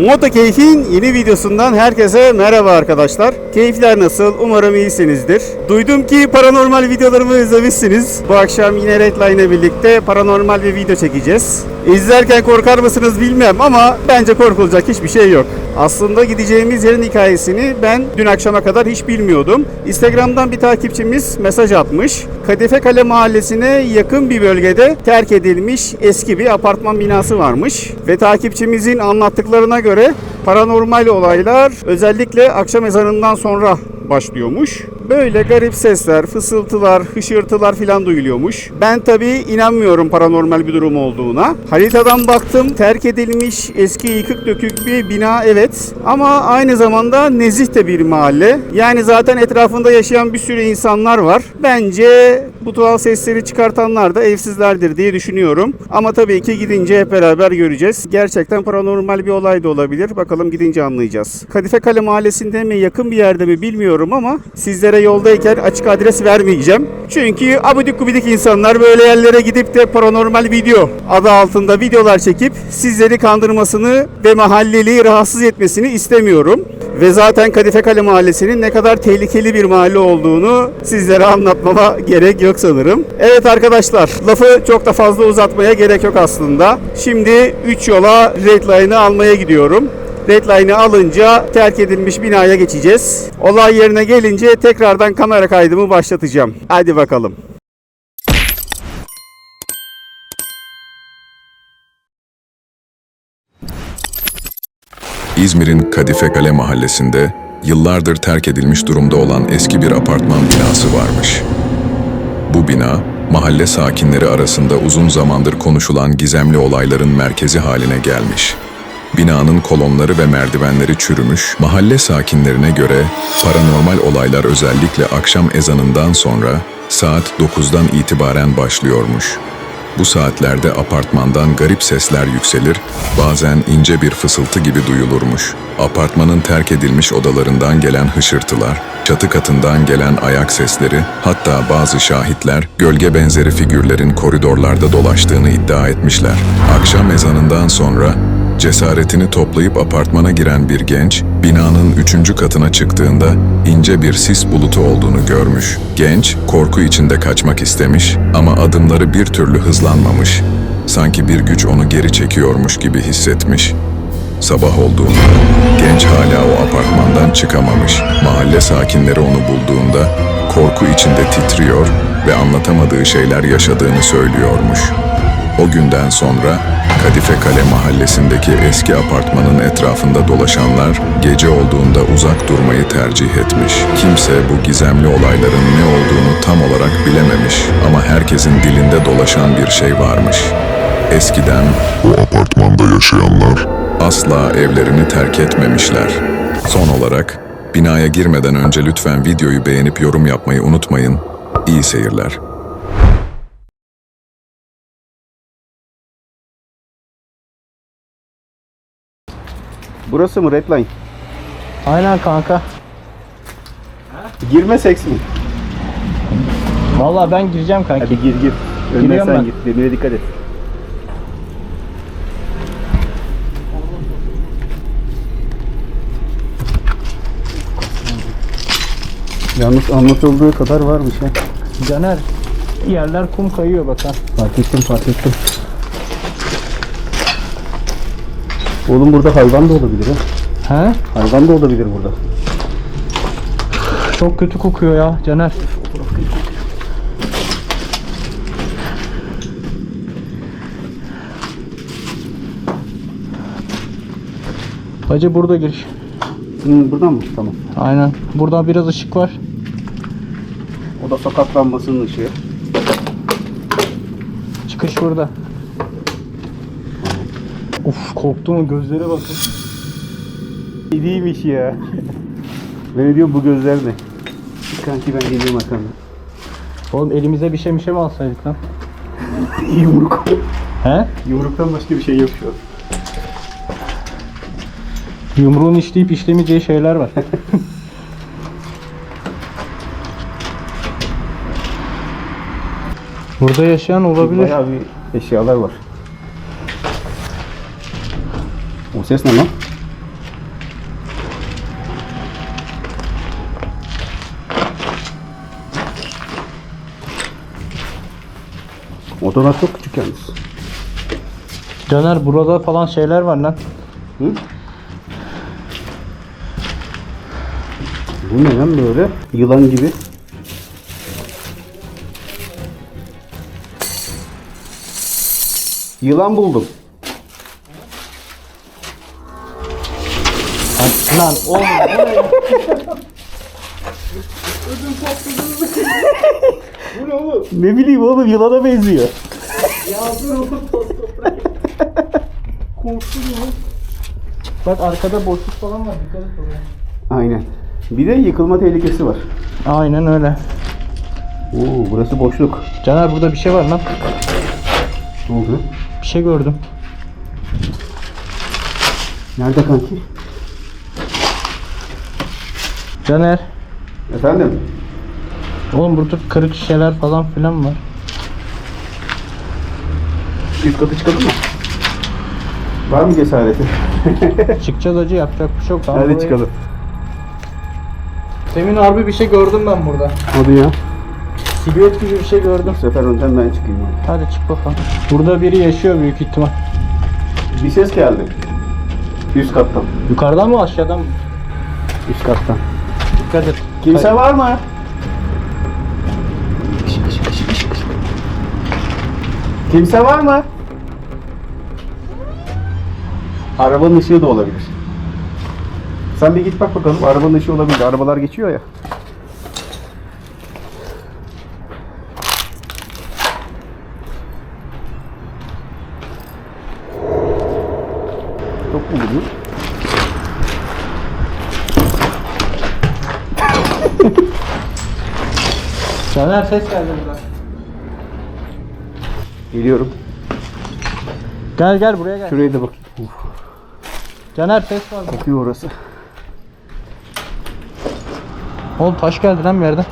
Moto Keyif'in yeni videosundan herkese merhaba arkadaşlar. Keyifler nasıl? Umarım iyisinizdir. Duydum ki paranormal videolarımı izlemişsiniz. Bu akşam yine Redline ile birlikte paranormal bir video çekeceğiz. İzlerken korkar mısınız bilmem ama bence korkulacak hiçbir şey yok. Aslında gideceğimiz yerin hikayesini ben dün akşama kadar hiç bilmiyordum. Instagram'dan bir takipçimiz mesaj atmış. Kadife Kale mahallesine yakın bir bölgede terk edilmiş eski bir apartman binası varmış. Ve takipçimizin anlattıklarına göre paranormal olaylar özellikle akşam ezanından sonra başlıyormuş. Böyle garip sesler, fısıltılar, hışırtılar filan duyuluyormuş. Ben tabii inanmıyorum paranormal bir durum olduğuna. Haritadan baktım terk edilmiş eski yıkık dökük bir bina evet. Ama aynı zamanda nezih de bir mahalle. Yani zaten etrafında yaşayan bir sürü insanlar var. Bence bu tuhaf sesleri çıkartanlar da evsizlerdir diye düşünüyorum. Ama tabii ki gidince hep beraber göreceğiz. Gerçekten paranormal bir olay da olabilir. Bakalım gidince anlayacağız. Kadife Kale mahallesinde mi yakın bir yerde mi bilmiyorum ama sizlere yoldayken açık adres vermeyeceğim. Çünkü abidik gubidik insanlar böyle yerlere gidip de paranormal video adı altında videolar çekip sizleri kandırmasını ve mahalleliyi rahatsız etmesini istemiyorum. Ve zaten Kadife Kale Mahallesi'nin ne kadar tehlikeli bir mahalle olduğunu sizlere anlatmama gerek yok sanırım. Evet arkadaşlar, lafı çok da fazla uzatmaya gerek yok aslında. Şimdi 3 yola Redline'ı almaya gidiyorum. Redline'ı alınca terk edilmiş binaya geçeceğiz. Olay yerine gelince tekrardan kamera kaydımı başlatacağım. Hadi bakalım. İzmir'in Kadife Kale mahallesinde yıllardır terk edilmiş durumda olan eski bir apartman binası varmış. Bu bina, mahalle sakinleri arasında uzun zamandır konuşulan gizemli olayların merkezi haline gelmiş. Binanın kolonları ve merdivenleri çürümüş, mahalle sakinlerine göre paranormal olaylar özellikle akşam ezanından sonra saat 9'dan itibaren başlıyormuş. Bu saatlerde apartmandan garip sesler yükselir, bazen ince bir fısıltı gibi duyulurmuş. Apartmanın terk edilmiş odalarından gelen hışırtılar, çatı katından gelen ayak sesleri, hatta bazı şahitler gölge benzeri figürlerin koridorlarda dolaştığını iddia etmişler. Akşam ezanından sonra Cesaretini toplayıp apartmana giren bir genç, binanın üçüncü katına çıktığında ince bir sis bulutu olduğunu görmüş. Genç, korku içinde kaçmak istemiş ama adımları bir türlü hızlanmamış. Sanki bir güç onu geri çekiyormuş gibi hissetmiş. Sabah olduğunda genç hala o apartmandan çıkamamış. Mahalle sakinleri onu bulduğunda korku içinde titriyor ve anlatamadığı şeyler yaşadığını söylüyormuş. O günden sonra Kadife Kale mahallesindeki eski apartmanın etrafında dolaşanlar gece olduğunda uzak durmayı tercih etmiş. Kimse bu gizemli olayların ne olduğunu tam olarak bilememiş ama herkesin dilinde dolaşan bir şey varmış. Eskiden Bu apartmanda yaşayanlar asla evlerini terk etmemişler. Son olarak binaya girmeden önce lütfen videoyu beğenip yorum yapmayı unutmayın. İyi seyirler. Burası mı Redline? Aynen kanka. Girme seks mi? Vallahi ben gireceğim kanki. Hadi gir gir. Giriyorum sen ben. git. Demire dikkat et. Yalnız anlatıldığı kadar varmış ha. Caner yerler kum kayıyor bak ha. Fark ettim fark ettim. Oğlum burada hayvan da olabilir ha. He? Hayvan da olabilir burada. Çok kötü kokuyor ya Caner. Hacı burada giriş. Hı, buradan mı? Tamam. Aynen. Buradan biraz ışık var. O da sokak lambasının ışığı. Çıkış burada. Of korktum gözlere bakın. İyiymiş ya. ben ne diyorum bu gözler ne? Kanki ben geliyorum arkamda. Oğlum elimize bir şey bir şey mi alsaydık lan? Yumruk. He? Yumruktan başka bir şey yok şu an. Yumruğun işleyip işlemeyeceği şeyler var. Burada yaşayan olabilir. Bayağı bir eşyalar var. Ses ne lan? Çok küçük yalnız. Caner burada falan şeyler var lan. Hı? Bu ne lan böyle? Yılan gibi. Yılan buldum. Lan oğlum Ne bileyim oğlum yılana benziyor. bak arkada boşluk falan var dikkat et oraya. Aynen. Bir de yıkılma tehlikesi var. Aynen öyle. Oo burası boşluk. Caner burada bir şey var lan. Ne oldu? Bir şey gördüm. Nerede kanki? Caner. Efendim? Oğlum burada kırık şişeler falan filan var. Üst katı çıkalım mı? Var mı cesareti? Çıkacağız acı yapacak bir şey yok. Tamam, Hadi burayı- çıkalım. Demin harbi bir şey gördüm ben burada. Hadi ya. Silüet gibi bir şey gördüm. Bu sefer önden ben çıkayım. hadi. Hadi çık bakalım. Burada biri yaşıyor büyük ihtimal. Bir ses geldi. Üst kattan. Yukarıdan mı aşağıdan mı? Üst kattan. Dikkat et. Kimse var mı? Kimse var mı? Arabanın ışığı da olabilir. Sen bir git bak bakalım. Arabanın ışığı olabilir. Arabalar geçiyor ya. Çok mu vuruyor? Caner ses geldi burada. Geliyorum. Gel gel buraya gel. Şuraya da bakayım. Uf, Caner ses var. kokuyor orası. Oğlum taş geldi lan bir yerden.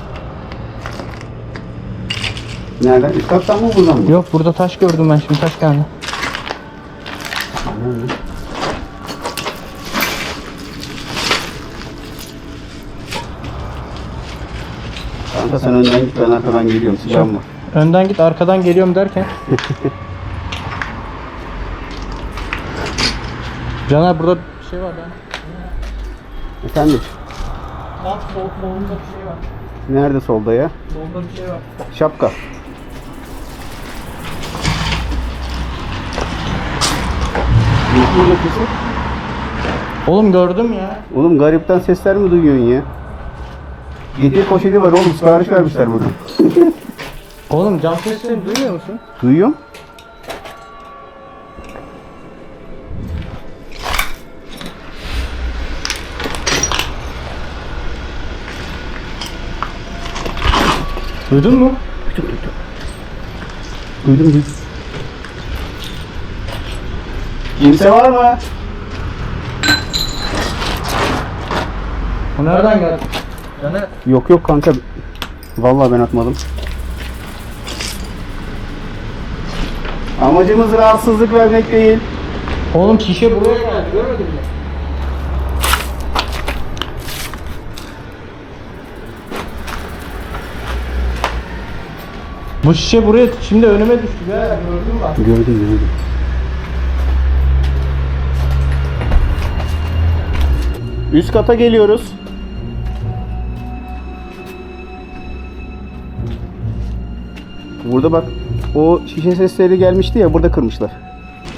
Nereden? Üst kattan mı buradan mı? Yok burada taş gördüm ben şimdi taş geldi. Kanka sen önden git ben arkadan geliyorum. Silahım var. Önden git arkadan geliyorum derken. Caner burada bir şey var lan. Efendim? Tam sol solunda bir şey var. Nerede solda ya? Solda bir şey var. Şapka. Oğlum gördüm ya. Oğlum garipten sesler mi duyuyorsun ya? Getir poşeti var oğlum sipariş vermişler burada. Oğlum cam seslerini duymuyor musun? Duyuyorum. Duydun mu? Duydum duydum. Kimse var mı? O nereden geldi? Caner. Yok yok kanka. Vallahi ben atmadım. Amacımız rahatsızlık vermek değil. Oğlum şişe buraya geldi görmedin mi? Bu şişe buraya şimdi önüme düştü ya gördün mü. Gördüm gördüm. Üst kata geliyoruz. Burada bak o şişe sesleri gelmişti ya burada kırmışlar.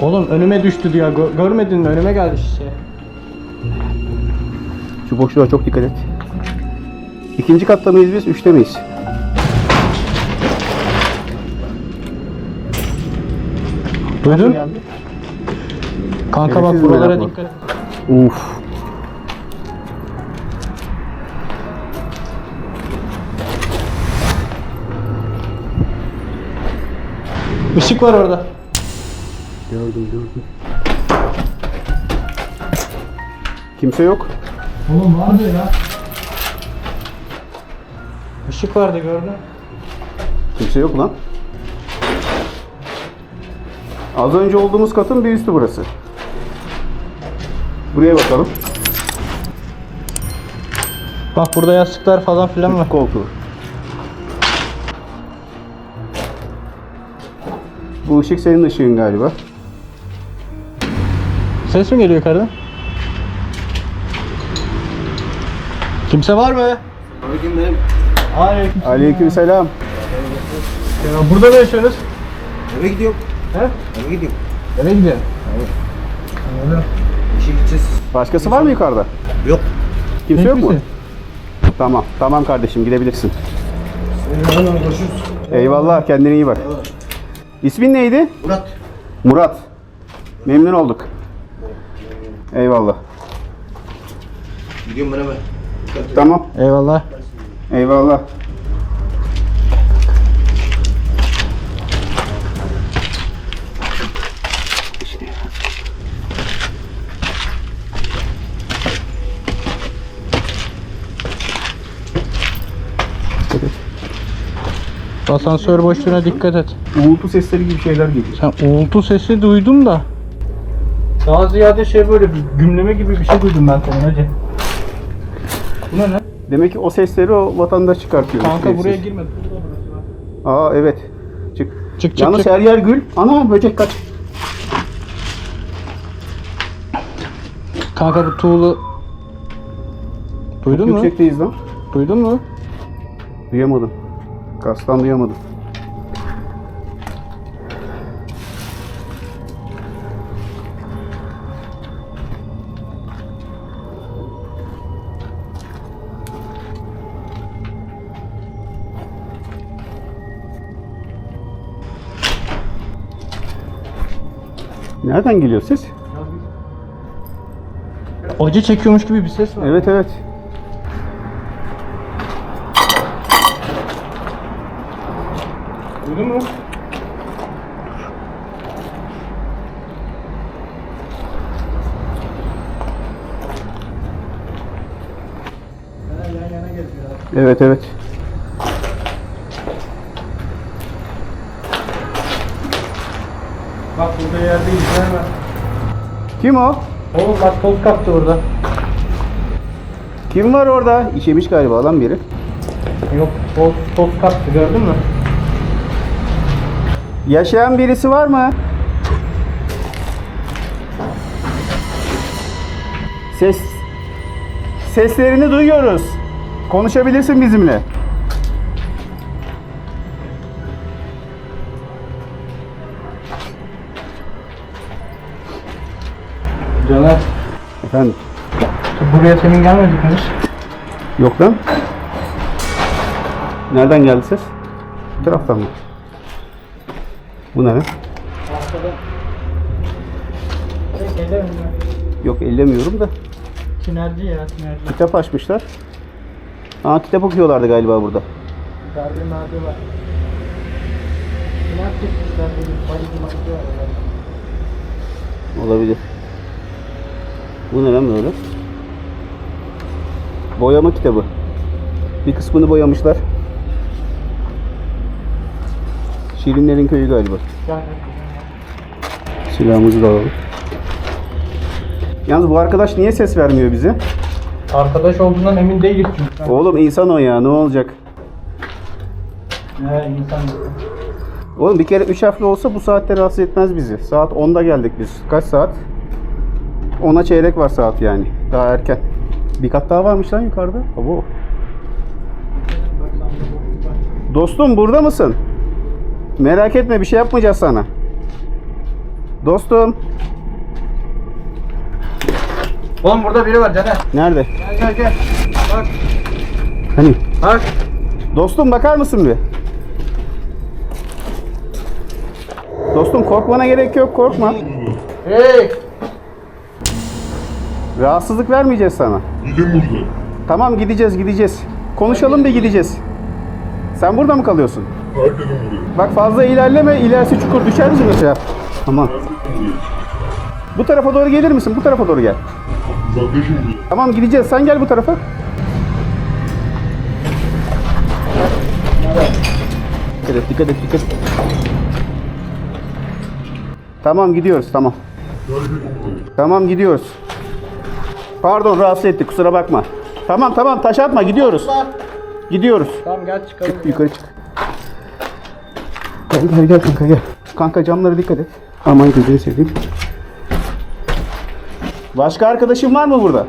Oğlum önüme düştü diyor Gö- görmedin mi önüme geldi şişe. Şu boşluğa çok dikkat et. İkinci katta mıyız biz? Üçte miyiz? Duydun? Kanka bak Şerefsiz buralara var. dikkat et. Uf. Işık var orada. Gördüm gördüm. Kimse yok. Oğlum vardı ya. Işık vardı gördün. Kimse yok lan. Az önce olduğumuz katın bir üstü burası. Buraya bakalım. Bak burada yastıklar falan filan var. Koltuğu. Bu ışık senin ışığın galiba. Ses mi geliyor yukarıdan? Kimse var mı? Aleyküm. Aleykümselam. Ya burada mı yaşıyorsunuz? Eve gidiyorum. He? Eve gidiyorum. Eve gidiyorsun. İşe gideceğiz. Başkası var mı yukarıda? Yok. Kimse yok mu? Tamam. Tamam kardeşim gidebilirsin. Görüşürüz. Eyvallah kendine iyi bak. İsmin neydi? Murat. Murat. Memnun olduk. Eyvallah. Gidiyorum ben hemen. Tamam. Eyvallah. Eyvallah. Asansör boşluğuna dikkat et. Uğultu sesleri gibi şeyler geliyor. Sen uğultu sesi duydum da. Daha ziyade şey böyle bir gümleme gibi bir şey duydum ben senin hacı. Bu ne lan? Demek ki o sesleri o vatandaş çıkartıyor. Kanka Sessiz. buraya girme. Aa evet. Çık. Çık çık Yalnız çık. her yer gül. Ana böcek kaç. Kanka bu tuğlu. Duydun mu? Yüksekteyiz lan. Duydun mu? Duyamadım. Kastan duyamadım. Nereden geliyor ses? Acı çekiyormuş gibi bir ses var. Evet evet. Duydun mu? Evet evet. Bak burada yerdeyiz hemen. Kim o? Oğlum bak toz kaptı burada. Kim var orada? İşemiş galiba lan biri. Yok toz, toz kaptı gördün mü? Yaşayan birisi var mı? Ses seslerini duyuyoruz. Konuşabilirsin bizimle. Caner. Efendim. Buraya senin gelmedik mi? Yok lan. Nereden geldi ses? Bu taraftan mı? Bu ne lan? Yok ellemiyorum da. Tinerci ya tinerci. Kitap açmışlar. Aa kitap okuyorlardı galiba burada. Derdi merdi var. Tiner çekmişler böyle bayıcı madde var. Olabilir. Bu ne lan böyle? Boyama kitabı. Bir kısmını boyamışlar. Şirinlerin köyü galiba. Silahımızı da alalım. Yalnız bu arkadaş niye ses vermiyor bize? arkadaş olduğundan emin değiliz çünkü. Oğlum insan o ya ne olacak? He insan. Oğlum bir kere üç harfli olsa bu saatte rahatsız etmez bizi. Saat 10'da geldik biz. Kaç saat? 10'a çeyrek var saat yani. Daha erken. Bir kat daha varmış lan yukarıda. Abo. Dostum burada mısın? Merak etme bir şey yapmayacağız sana. Dostum. Oğlum burada biri var Caner. Nerede? Gel gel gel. Bak Hani? bak. Dostum bakar mısın bir? Dostum korkmana gerek yok korkma. Hey. Rahatsızlık vermeyeceğiz sana. Gidin burada. Tamam gideceğiz gideceğiz. Konuşalım bir gideceğiz. Sen burada mı kalıyorsun? Terk edin burayı. Bak fazla ilerleme ilerisi çukur düşer misin aşağı? Burayı. Bu tarafa doğru gelir misin? Bu tarafa doğru gel. Tamam gideceğiz. Sen gel bu tarafa. Dikkat et, dikkat et, dikkat et. Tamam gidiyoruz, tamam. Tamam gidiyoruz. Pardon rahatsız ettik kusura bakma. Tamam tamam taş atma gidiyoruz. Gidiyoruz. Tamam gel çıkalım. Yukarı çık. Gel gel gel kanka gel. Kanka camlara dikkat et. Aman gözünü seveyim. Başka arkadaşın var mı burada?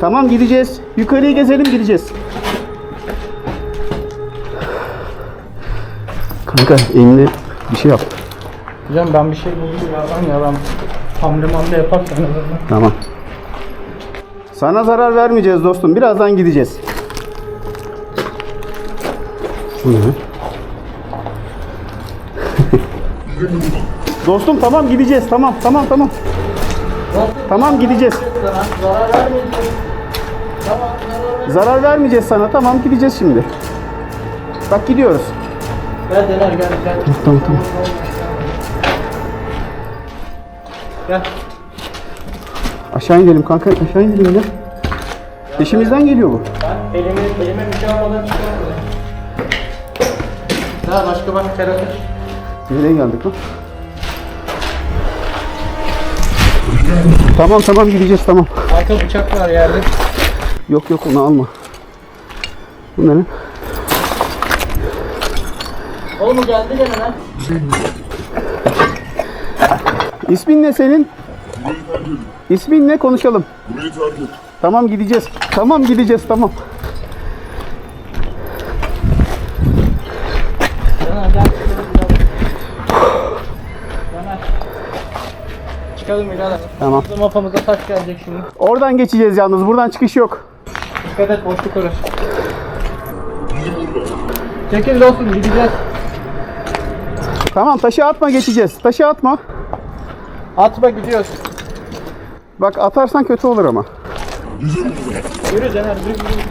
Tamam gideceğiz. Yukarıyı gezelim gideceğiz. Kanka eline bir şey yap. Hocam ben bir şey buldum ya ya ben hamle mamle yaparsan en azından. Tamam. Sana zarar vermeyeceğiz dostum. Birazdan gideceğiz. Bu ne? Dostum tamam gideceğiz. Tamam tamam tamam. Tamam gideceğiz. Zarar vermeyeceğim. Tamam zarar vermeyeceğiz sana. Tamam gideceğiz şimdi. Bak gidiyoruz. Gel Dener gel gel. Tamam tamam. Gel. Aşağı inelim kanka. Aşağı inelim ya. Peşimizden geliyor bu. Ben elimi, elime bir şey almadan çıkıyorum. Daha başka bak kerata. Nereye geldik lan? Tamam tamam gideceğiz tamam. Arka bıçak var yerde. Yok yok onu alma. Bu ne lan? Oğlum geldi gene lan. İsmin ne senin? İsmin ne konuşalım. Tamam gideceğiz. Tamam gideceğiz tamam. Dener gel çıkalım biraz. Dener. Çıkalım birader. Tamam. Mapamıza taş gelecek şimdi. Oradan geçeceğiz yalnız. Buradan çıkış yok. Dikkat et boşluk orası. Çekil dostum gideceğiz. Tamam taşı atma geçeceğiz. Taşı atma. Atma gidiyoruz. Bak atarsan kötü olur ama. Yürü Dener yürü yürü.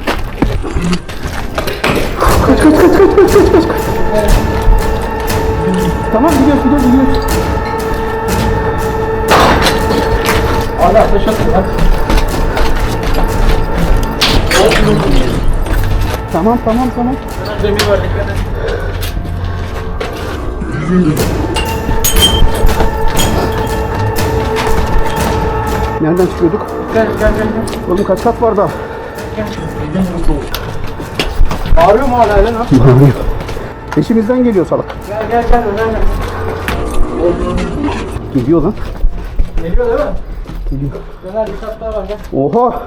Tamam gidiyoruz gidiyoruz gidiyoruz. Hadi ateş atın lan. Tamam tamam tamam. Demir var dikkat et. Nereden çıkıyorduk? Gel gel gel. gel. Oğlum kaç kat var daha? Bağırıyor mu hala lan? ha? Peşimizden geliyor salak. Gel gel gel Ömer gel. Geliyor lan. Geliyor değil mi? Geliyor. Döner bir kat daha var gel. Oha.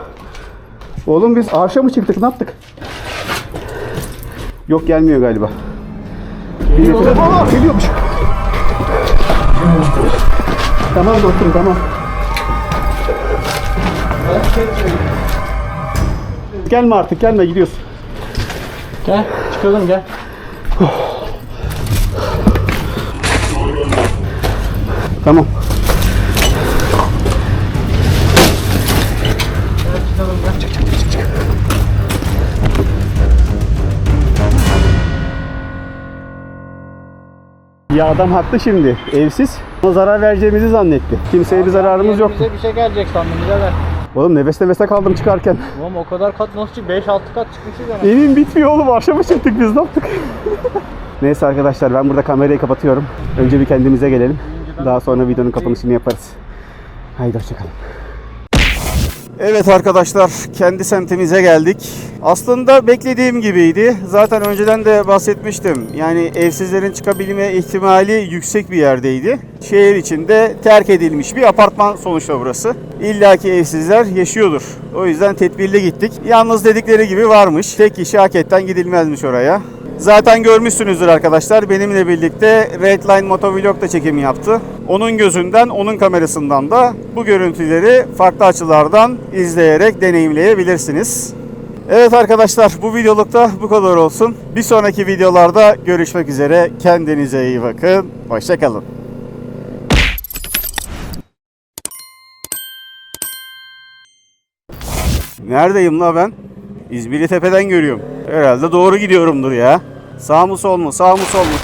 Oğlum biz arşa mı çıktık ne yaptık? Yok gelmiyor galiba. Geliyor. Aa, geliyormuş. Tamam dostum tamam. Gelme artık gelme gidiyoruz. Gel çıkalım gel. Tamam. Ya adam haklı şimdi. Evsiz. Ona zarar vereceğimizi zannetti. Kimseye bir zararımız yok. Bize bir şey gelecek sandım birader. Oğlum nefes nefese kaldım çıkarken. Oğlum o kadar kat nasıl çık? 5-6 kat çıkmışız yani. Evim bitmiyor oğlum. Akşama çıktık biz ne yaptık? Neyse arkadaşlar ben burada kamerayı kapatıyorum. Önce bir kendimize gelelim. Daha sonra videonun kapanışını yaparız. Haydi hoşçakalın. Evet arkadaşlar kendi semtimize geldik. Aslında beklediğim gibiydi. Zaten önceden de bahsetmiştim. Yani evsizlerin çıkabilme ihtimali yüksek bir yerdeydi. Şehir içinde terk edilmiş bir apartman sonuçta burası. İlla ki evsizler yaşıyordur. O yüzden tedbirli gittik. Yalnız dedikleri gibi varmış. Tek kişi hakikaten gidilmezmiş oraya. Zaten görmüşsünüzdür arkadaşlar. Benimle birlikte Redline Motovlog da çekimi yaptı. Onun gözünden, onun kamerasından da bu görüntüleri farklı açılardan izleyerek deneyimleyebilirsiniz. Evet arkadaşlar bu videolukta bu kadar olsun. Bir sonraki videolarda görüşmek üzere. Kendinize iyi bakın. Hoşçakalın. Neredeyim la ben? İzmir'i tepeden görüyorum. Herhalde doğru gidiyorumdur ya. Sağ mı sol mu? Sağ mı sol mu?